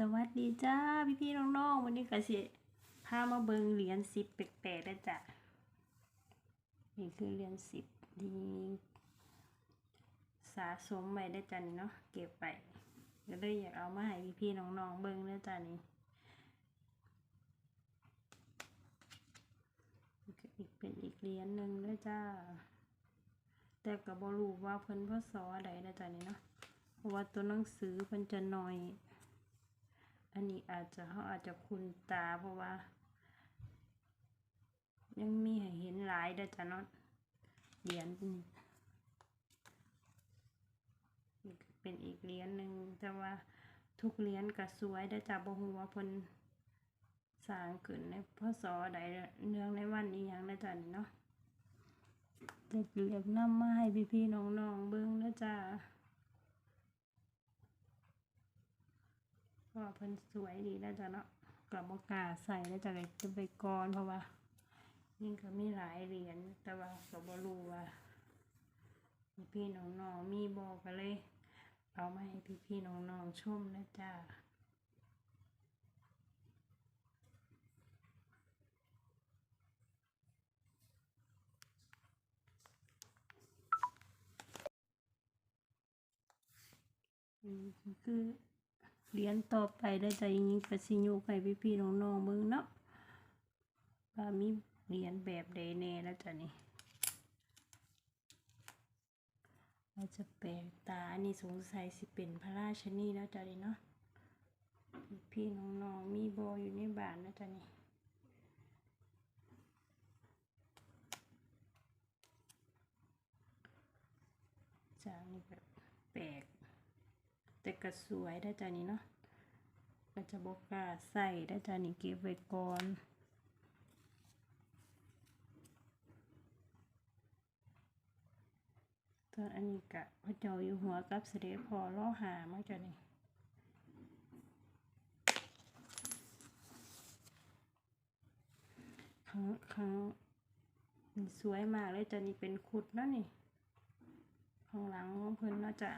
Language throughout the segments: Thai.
สวัสดีจ้าพี่พี่ๆน้องๆวันนี้ก็สิพามาเบิงเหรียญสิบแปลกๆได้จ้ะนี่คือเหรียญสิบที่สะสมไว้ได้จ้ะนี่เนาะเก็บไปก็เลยอยากเอามาให้พี่พี่ๆน้องๆเบิงเด้จ้ะนี่ก็อีกเป็นอีกเหรียญหนึ่งเด้จ้า แต่ก็บ่รู้ว่าเพิ่นพศใดนะจ้ะนี่เนาะเพราะว่าตัวหนังสือเพิ่นจะน้อย อันนี้อาจจะเขาอาจจะคุ้นตาเพราะว่า ยังมีให้เห็นหลายเด้อจ้ะเนาะเหรียญนี่เป็นอีกเหรียญหนึ่งแต่ว่าทุกเหรียญก็สวยด้จ้ะบ่ฮู้ว่าพนสร้างขึ้นในพศใดเนื่องในวันนี้หยังด้จ้ะเนาะจะเรียกนำมาให้พี่ๆน้องๆเบิ่งด้จ้า เพราะว่าเพิ่นสวยดีแล้วจ้ะเนาะกับบกาใส่แล้วจะเลยจะไปก่อนเพราะว่านี่ก็มีหลายเหรียญแต่ว่าก็บ่รู้ว่าพี่น้องๆมีบอกก็เลย เอามาให้พี่พี่ๆน้องๆชมนะจ้าอืมคือ เรียญต่อไปได้ใจยิงกระสิยุให้พี่พี่ๆน้องๆเบิ่งเนาะว่ามีเรียญแบบใดแน่แล้วจ้ะนี่เราจะแปลกตาอันนี้สงสัยสิเป็นพระราชนีแล้วจ้ะนี่เนาะพี่พี่น้องๆมีบออยู่ในบ้านนะจ้ะนี่จ้านี่แบบแปลก แต่ก็สวยได้จ้ะนี่เนาะก็จะบอกกาใส่ได้จ้ะนี่เก็บไว้ก่อนตอนอันนี้กะพระเจ้าอยู่หัวกับเสด็จพ่อล่อหามาจ้ะนี่ครั้งครั้งนี่สวยมากเลยจ้ะนี่เป็นขุดนะนี่ ข้างหลังของเพิ่นเนาจะ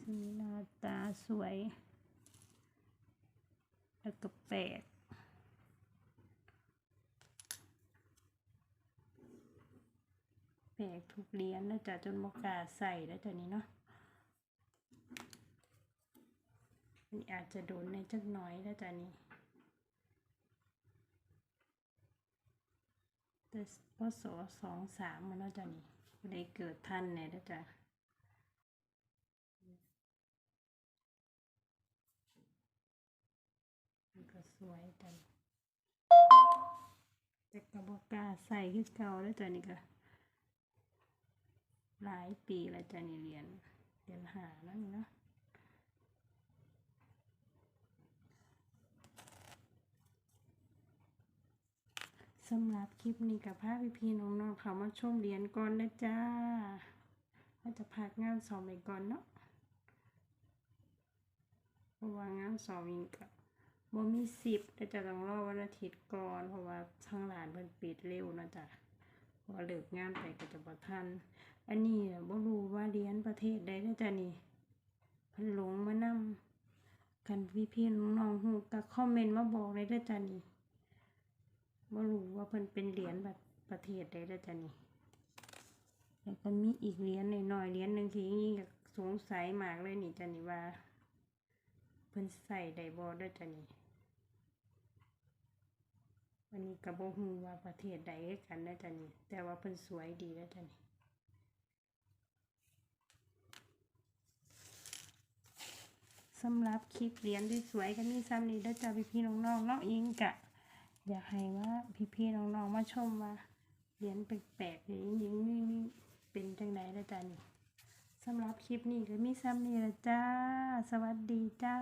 สีหน้าตาสวย แล้วก็แปลกแปลกทุกเหรียญนะจ๊ะจนบกาใส่แล้วจ้ะนี่เนาะอันนี้อาจจะโดนในจักน่อยแล้วจ้ะนี่แต่พศสองสามมันแล้วจ้ะนี่บ่ได้เกิดทันเนี่ยแล้วจ้ะมันก็ส วยจังแต่ก็บก้าใส่คือเก่าแล้วจ้ะนี่ก็หลายปีแล้วจ้ะนี่เรียนเรียนหาแล้วนี่เนาะสำหรับคลิปนี้กับพาพี่พี่ๆน้องๆเขามาชมเรียนก่อนนะจ้าว่าจะพักงานสอบไปก่อนเนาะเพราะว่างานสอบอีกก็บ่ มีสิบแต่จะต้องรอวันอาทิตย์ก่อนเพราะว่าทางร้านเพิ่นปิดเร็วนะจ๊ะพอเลิกงานไปก็จะบ่ทัน อันนี้บ่รู้ว่าเรียนประเทศใดนะจ๊ะนี่เพิ่นหลงมานำกันพี่ๆน้องๆฮู้ก็คอมเมนต์มาบอกเลยเด้อจ้ะนี่บ่รู้ว่าเพิ่นเป็นเหรียญแบบประเทศใดเด้อจ้ะนี่แล้วก็มีอีกเหรียญหน้อยๆเหรียญหนึ่งที่ยิ่งก็สงสัยมากเลยนี่จ้ะนี่ว่า เพิ่นใส่ไดบ่เด้อจ้ะนี่ วันนี้ก็บ่ฮู้ว่าประเทศใดกันนะจ๊ะนี่แต่ว่าเพิ่นสวยดีนะจ๊ะนี่สำหรับคลิปเรียญที่สวยๆก็มีซ้ำนี้เด้จ้าพี่ๆน้องๆเนาะอิงกะ อยากให้ว่าพี่ๆน้องๆมาชมว่าเรียญแปลกๆหรือยิงนี่นี่เป็นจังไดนะจ๊ะนี่สำหรับคลิปนี้ก็มีซ้ำนี้ละจ้า สวัสดีจ้า